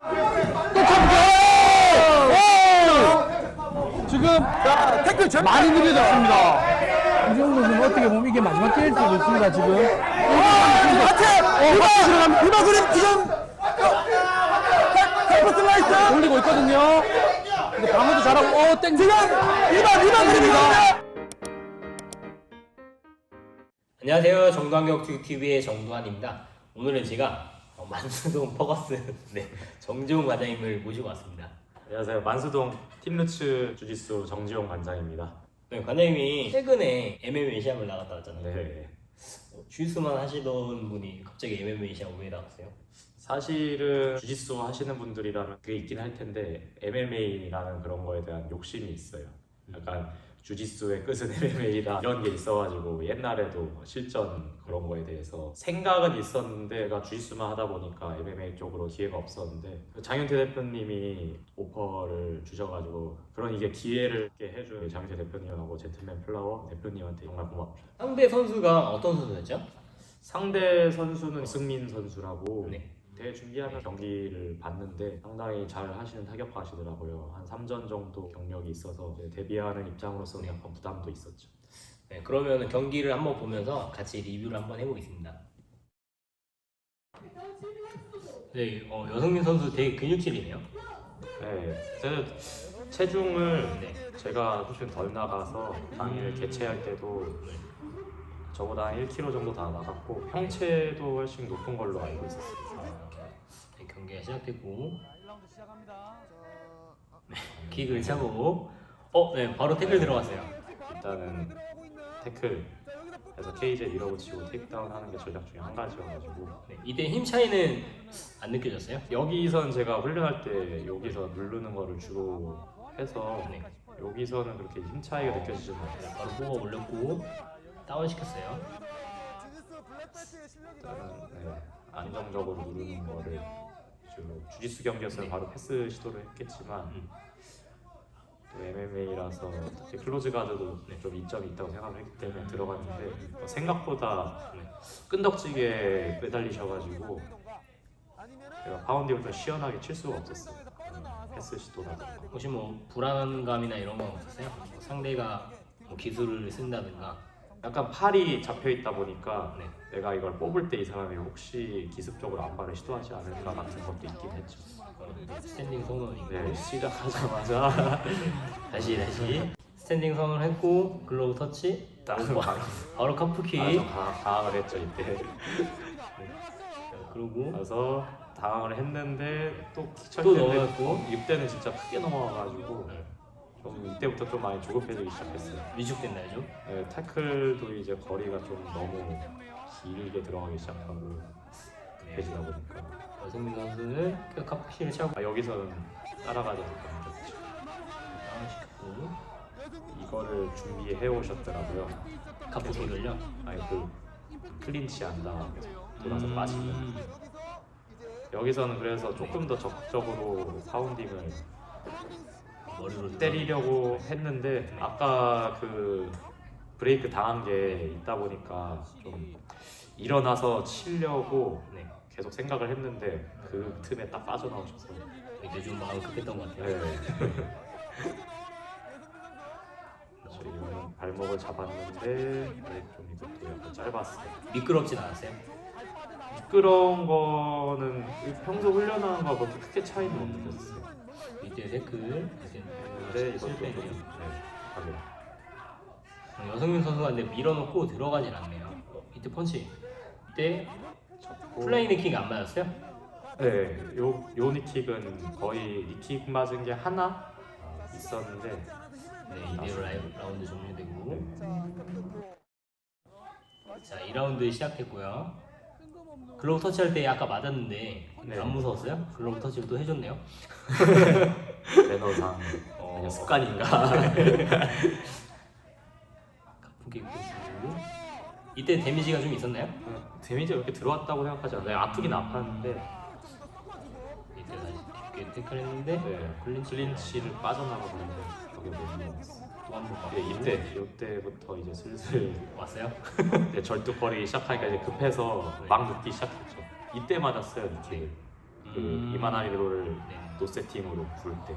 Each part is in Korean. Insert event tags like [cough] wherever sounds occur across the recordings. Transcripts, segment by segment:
또 잡고! 지금 자, 태클 전 많이 느려졌습니다. 이정도 선수는 어떻게 보면 이게 마지막 게임 수도 있습니다, 지금. 들어갑니다. 이마 그림 지금! 셀프 슬라이스! 올리고 있거든요. 근데 방어도 잘하고, 어, 땡. 지금! 이마, 이마 그림입니다! 안녕하세요. 정두환격 TV의 정두환입니다. 오늘은 제가 어, 만수동 퍼거스 [laughs] 네, 정지용 과장님을 모시고 왔습니다. 안녕하세요. 만수동 팀루츠 주짓수 정지용 관장입니다. 네, 관장님이 최근에 MMA 시합을 나갔다 왔잖아요. 네. 어, 주짓수만 하시던 분이 갑자기 MMA 시합 왜 나갔어요? 사실은 주짓수 하시는 분들이라면 그게 있긴 할 텐데 MMA라는 그런 거에 대한 욕심이 있어요. 약간 주짓수의 끝은 MMA다 이런 게 있어가지고 옛날에도 실전 그런 거에 대해서 생각은 있었는데 제가 주짓수만 하다 보니까 MMA 쪽으로 기회가 없었는데 장윤태 대표님이 오퍼를 주셔가지고 그런 이게 기회를 해준 장윤태 대표님하고 젠틀맨 플라워 대표님한테 정말 고맙죠. 상대 선수가 어떤 선수였죠? 상대 선수는 승민 선수라고 네. 대회 준비하는 경기를 봤는데 상당히 잘 하시는 타격하시더라고요. 한 3전 정도 경력이 있어서 이제 데뷔하는 입장으로서는 약간 부담도 있었죠. 네, 그러면 경기를 한번 보면서 같이 리뷰를 한번 해보겠습니다. 네, 어, 여성민 선수 되게 근육질이네요. 네, 저는 체중을 네. 제가 솔직히 덜 나가서 당일 개최할 때도 저보다 한 1kg 정도 다 나갔고 평체도 훨씬 높은 걸로 알고 있었어요. 네, 경기가 시작됐고 네, 킥을 차고 어, 네, 바로 태클 들어갔어요. 일단은 태클 해서 케이지에 밀어붙이고 테이크다운 하는 게 전략 중에 한 가지여가지고 네, 이때 힘 차이는 안 느껴졌어요? 여기선 제가 훈련할 때 여기서 누르는 거를 주로 해서 네, 여기서는 그렇게 힘 차이가 느껴지지는 않아요. 바로 뽑아 올렸고 다운 시켰어요. 일단은 네, 안정적으로 누르는 거를 주로 주짓수 경기였으면 바로 패스 시도를 했겠지만 음. 또 MMA라서 클로즈 가드도 좀 이점이 있다고 생각을 했기 때문에 들어갔는데 생각보다 네. 끈덕지게 매달리셔가지고 제가 파운딩을 좀 시원하게 칠 수가 없었어요. 음, 패스 시도라든가 혹시 뭐 불안감이나 이런 건 없었어요? 뭐 상대가 뭐 기술을 쓴다든가 약간 팔이 잡혀 있다 보니까 네. 내가 이걸 뽑을 때 이 사람이 혹시 기습적으로 안발을 시도하지 않을까 같은 것도 있긴 했죠. 어, 스탠딩 선언이고. 네, 시작하자마자. [laughs] 다시 다시. 스탠딩 선언을 했고 글로브 터치. 딱 바로, 바로 카프킥 아주 강- 당황을 했죠 이때. 자, 그러고 그래서 당황을 했는데 또또 킥쳤는데 넘어갔고. 이때는 진짜 크게 넘어가가지고. 네. 좀 이때부터 좀 많이 조급해지기 시작했어요. 위축됐나요 좀? 네, 태클도 이제 거리가 좀 너무 길게 들어가기 시작하고 급해지다 보니까 여성민 선수는 그 카프킥을 차고 아, 여기서는 따라가지 못했죠. 다운 시켰고 이거를 준비해 오셨더라고요. 카프킥을요? 아니 그 클린치 안 당하고 돌아서 음. 빠지면 여기서는 그래서 조금 더 적극적으로 파운딩을 머리로 때리려고 했는데 아까 그 브레이크 당한 게 있다 보니까 좀 일어나서 치려고 네. 계속 생각을 했는데 그 틈에 딱 빠져나오셔서 이때 좀 마음 급했던 것 같아요 네. [laughs] [laughs] 지금 발목을 잡았는데 브레이크 좀 이것도 약간 짧았어요. 미끄럽진 않았어요? 미끄러운 거는 평소 훈련하는 거하고 그렇게 크게 차이는 못 느꼈어요. 이때 근데 이것도 좀 실패네요. 네, 가벼워. 어, 여성민 선수가 근데 밀어놓고 들어가진 않네요. 어, 이때 펀치. 이때 플레이 니킥 안 맞았어요? 네, 요, 요 니킥은 거의 니킥 맞은 게 하나 있었는데. 네 이대로 라이, 라운드 종료되고. 네, 자 2라운드 시작했고요 글로브 터치할 때 아까 맞았는데 네. 안 무서웠어요? 글로브 터치를 또 해줬네요 [laughs] 매너상 어, 습관인가 [laughs] 가쁘게 보시고 이때 데미지가 좀 있었나요? 데미지가 이렇게 들어왔다고 생각하지 않아요. 아프긴 아팠는데 이때 다시 깊게 태클했는데 네, 클린치 클린치를 빠져나가는데 거기에 못 넣었어. 네, 이때 이때부터 이제 슬슬 [laughs] 왔어요? 이제 절뚝거리기 시작하니까 이제 급해서 막 눕기 시작했죠. 이때 맞았어요. 음. 그 음. 이만하리로를 네. 노세팅으로 부를 때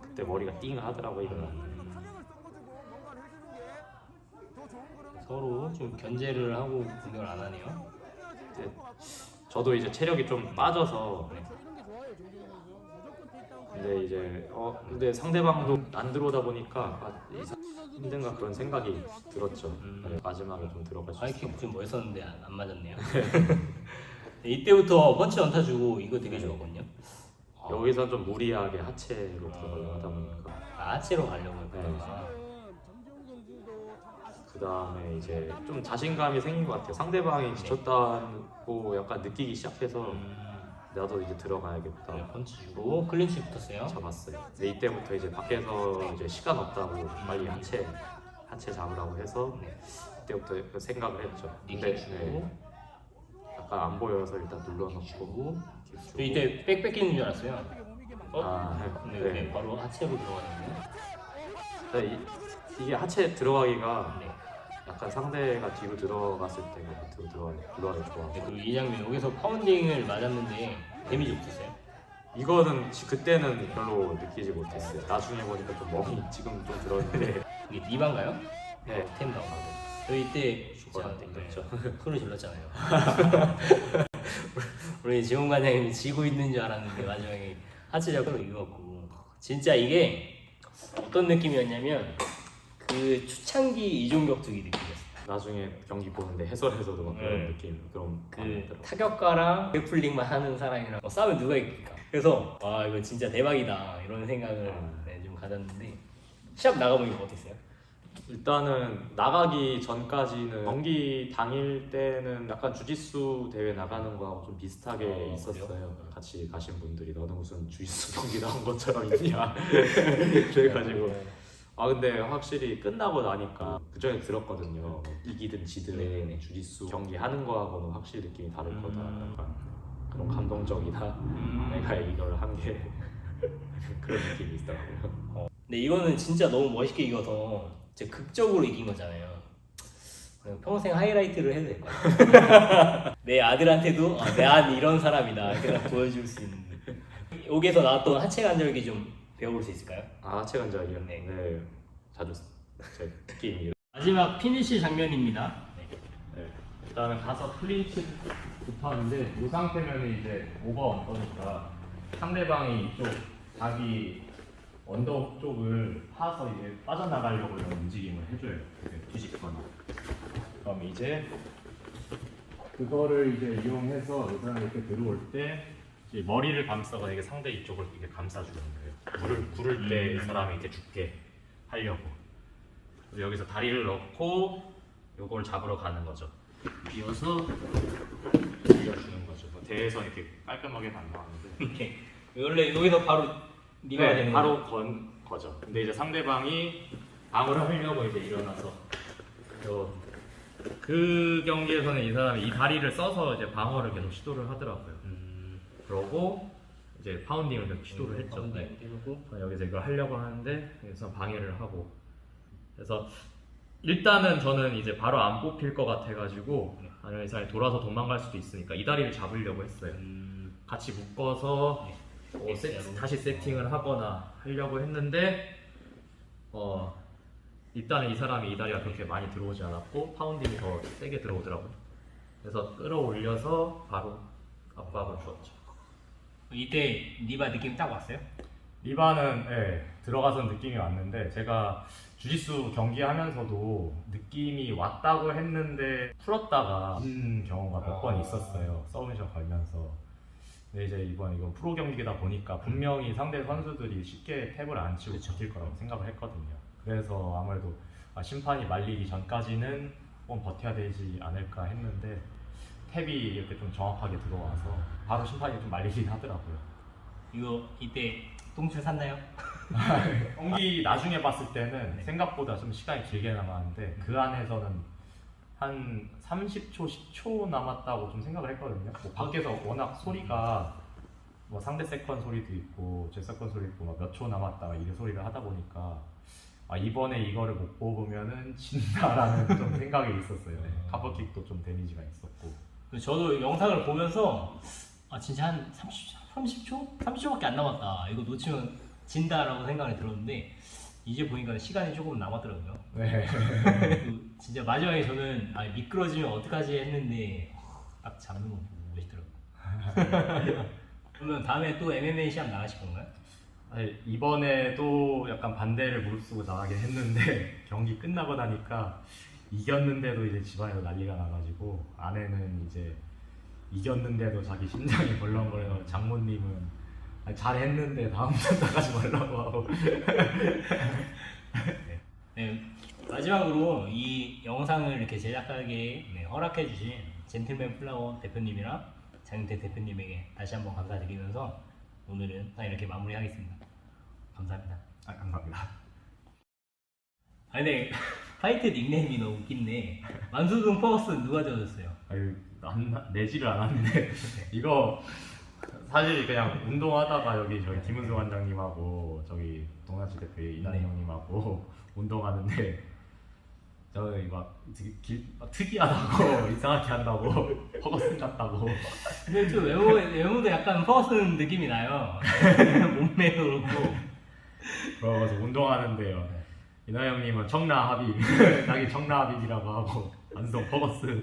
그때 머리가 띵 하더라고 이거. 서로 좀 견제를 하고 공격을 안 하네요. 이제 저도 이제 체력이 좀 빠져서 근데 이제 어 근데 상대방도 안 들어오다 보니까 아, 힘든가 그런 생각이 들었죠. 음. 네, 마지막에 좀 있어요. 하이킥 좀 멋있었는데 안, 안 맞았네요. 네, [laughs] 이때부터 펀치 연타 주고 이거 되게 좋았거든요. 여기서 좀 무리하게 하체로 들어가려고 하다 보니까 아, 하체로 가려고 했구나. 네. 그 다음에 이제 좀 자신감이 생긴 것 같아요. 상대방이 지쳤다고 약간 느끼기 시작해서 음, 나도 이제 들어가야겠다. 네, 펀치 주고 클린치 붙었어요. 잡았어요. 근데 이때부터 이제 밖에서 이제 시간 없다고 빨리 하체 하체 잡으라고 해서 네. 그때부터 그 생각을 했죠. 근데 주고 네, 약간 안 보여서 일단 눌러놓고 주고 이때 백 뺏기는 줄 알았어요. 어? 아, 근데 네. 네. 바로 하체로 들어가는데. 네, 이, 이게 하체 들어가기가 네. 약간 상대가 뒤로 들어갔을 때가 밑으로 들어가 들어가기 좋아. 네, 그리고 이 장면 여기서 파운딩을 맞았는데 데미지 없었어요. 이거는 지- 그때는 별로 느끼지 못했어요. 나중에 보니까 좀 멍이 지금 좀 들었는데 [laughs] 이게 니반가요? 네. 템 나오고. 저 이때 죽어라 진짜 땡겼죠. 네, 소리 질렀잖아요. [laughs] 우리 지원 과장님이 지고 있는 줄 알았는데 마지막에 하체 잡고 이겼고 진짜 이게 어떤 느낌이었냐면 그 초창기 이종격 투기 느낌이었어요. 나중에 경기 보는데 해설에서도 막 그런 네. 느낌 그런 그 그 타격가랑 그래플링만 하는 사람이랑 어, 싸우면 누가 이길까? 그래서 와 이거 진짜 대박이다 이런 생각을 아. 네, 좀 가졌는데 시합 나가보니까 어땠어요? 일단은 나가기 전까지는 경기 당일 때는 약간 주짓수 대회 나가는 거하고 좀 비슷하게 어, 있었어요. 그래요? 같이 가신 분들이 너는 무슨 주짓수 경기 나온 것처럼 있냐 [laughs] [laughs] 그래가지고 아 근데 확실히 끝나고 나니까 그 전에 들었거든요. 이기든 지든 네네네. 주짓수 경기 하는 거하고는 확실히 느낌이 다를 거다. 음. 약간 그런 감동적이다. 내가 이걸 한 게 [laughs] 그런 느낌이 있더라고요. 근데 이거는 진짜 너무 멋있게 이겨서 진짜 극적으로 이긴 거잖아요. 그냥 평생 하이라이트를 해도 될 것 같아요. [laughs] 내 아들한테도 아, 내안 이런 사람이다 딱 보여줄 수 있는. 여기서 나왔던 하체 관절기 좀 배워볼 수 있을까요? 아 하체 관절이요? 네. 네. 자주 제 느낌이 마지막 피니시 장면입니다. 네. 네. 일단은 가서 클린치부터 하는데 이 상태면 이제 오버 언더니까 상대방이 이쪽 자기 언더 쪽을 파서 이제 빠져나가려고 이런 움직임을 해줘요. 이렇게 뒤집거나. 그럼 이제 그거를 이제 이용해서 이 사람이 이렇게 들어올 때 머리를 감싸고 이게 상대 이쪽을 이렇게 감싸주는 거예요. 굴을 굴을 때이 사람이 이렇게 죽게 하려고. 그래서 여기서 다리를 넣고 요걸 잡으러 가는 거죠. 이어서 이어주는 거죠. 뭐 대에서 이렇게 깔끔하게 반응하는데 [laughs] 이렇게 원래 여기서 바로 니가 네, 되는 바로 건 거죠. 근데 이제 상대방이 방어를 하려고 이제 일어나서 요, 그 경기에서는 이 사람이 이 다리를 써서 이제 방어를 계속 시도를 하더라고요. 음, 그러고 이제 파운딩을 계속 시도를 했죠. 네. 여기서 이걸 하려고 하는데 여기서 방해를 하고 그래서 일단은 저는 이제 바로 안 뽑힐 것 같아가지고 아니면 이 사람이 돌아서 도망갈 수도 있으니까 이 다리를 잡으려고 했어요. 음, 같이 묶어서 네. 어, 세-. 다시 세팅을 하거나 하려고 했는데 어 일단은 이 사람이 이 다리가 그렇게 많이 들어오지 않았고 파운딩이 더 세게 들어오더라고요. 그래서 끌어올려서 바로 압박을 주었죠. 이때 니바 느낌 딱 왔어요? 리바는 예, 들어가서 느낌이 왔는데 제가 주짓수 경기하면서도 느낌이 왔다고 했는데 풀었다가 진 경우가 몇 번 있었어요. 서브미션 걸면서. 근데 이제 이번 이건 프로 경기다 보니까 분명히 상대 선수들이 쉽게 탭을 안 치고 버틸 거라고 생각을 했거든요. 그래서 아무래도 아, 심판이 말리기 전까지는 좀 버텨야 되지 않을까 했는데 탭이 이렇게 좀 정확하게 들어와서 바로 심판이 좀 말리긴 하더라고요. 이거 이때 똥줄 샀나요? [laughs] 경기 나중에 봤을 때는 생각보다 좀 시간이 길게 남았는데 그 안에서는 한 30초, 10초 남았다고 좀 생각을 했거든요. 뭐 밖에서 워낙 소리가 뭐 상대 세컨 소리도 있고 제 세컨 소리 있고 몇 초 남았다 이런 소리를 하다 보니까 아 이번에 이거를 못 뽑으면은 진다라는 좀 생각이 있었어요. 네. 카퍼킥도 좀 데미지가 있었고. 저도 영상을 보면서 아 진짜 한 30, 30초? 30초밖에 안 남았다. 이거 놓치면 진다라고 생각이 들었는데 이제 보니까 시간이 조금 남았더라고요. 네. 그 진짜 마지막에 저는 아, 미끄러지면 어떡하지 했는데 딱 잡는 거 보고 계시더라고요. [laughs] 그러면 다음에 또 MMA 시합 나가실 건가요? 아니, 이번에도 약간 반대를 무릅쓰고 나가긴 했는데 경기 끝나고 나니까 이겼는데도 이제 집안에서 난리가 나가지고 아내는 이제 이겼는데도 자기 심장이 [laughs] 벌렁거려서 장모님은 아니, 잘했는데 다음부터 [laughs] 나가지 말라고 하고 [laughs] 네, 마지막으로 이 영상을 이렇게 제작하게 네, 허락해 주신 젠틀맨 플라워 대표님이랑 장윤태 대표님에게 다시 한번 감사드리면서 오늘은 다 이렇게 마무리하겠습니다. 감사합니다. 아, 감사합니다. 아 근데 파이트 닉네임이 너무 웃긴데 만수동 퍼스 누가 적었어요? 아유 안, 내지를 않았는데 [laughs] 이거 사실 그냥 운동하다가 여기 저희 김은수 원장님하고 저기 동아시 대표의 이난 네. 형님하고 [laughs] 운동하는데 저희 막, 되게 길- 막 특이하다고 [laughs] 이상하게 한다고 허거슨 같다고 근데 좀 외모, 외모도 약간 퍼스 느낌이 나요. 몸매도 그렇고 그러면서 운동하는데요 이난 형님은 청라 합의. [laughs] 자기 청라 합의라고 하고 안성 허거슨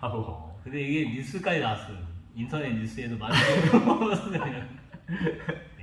하고. 어, 근데 이게 뉴스까지 나왔어요. 인터넷 뉴스에도 만수동 퍼스 [laughs]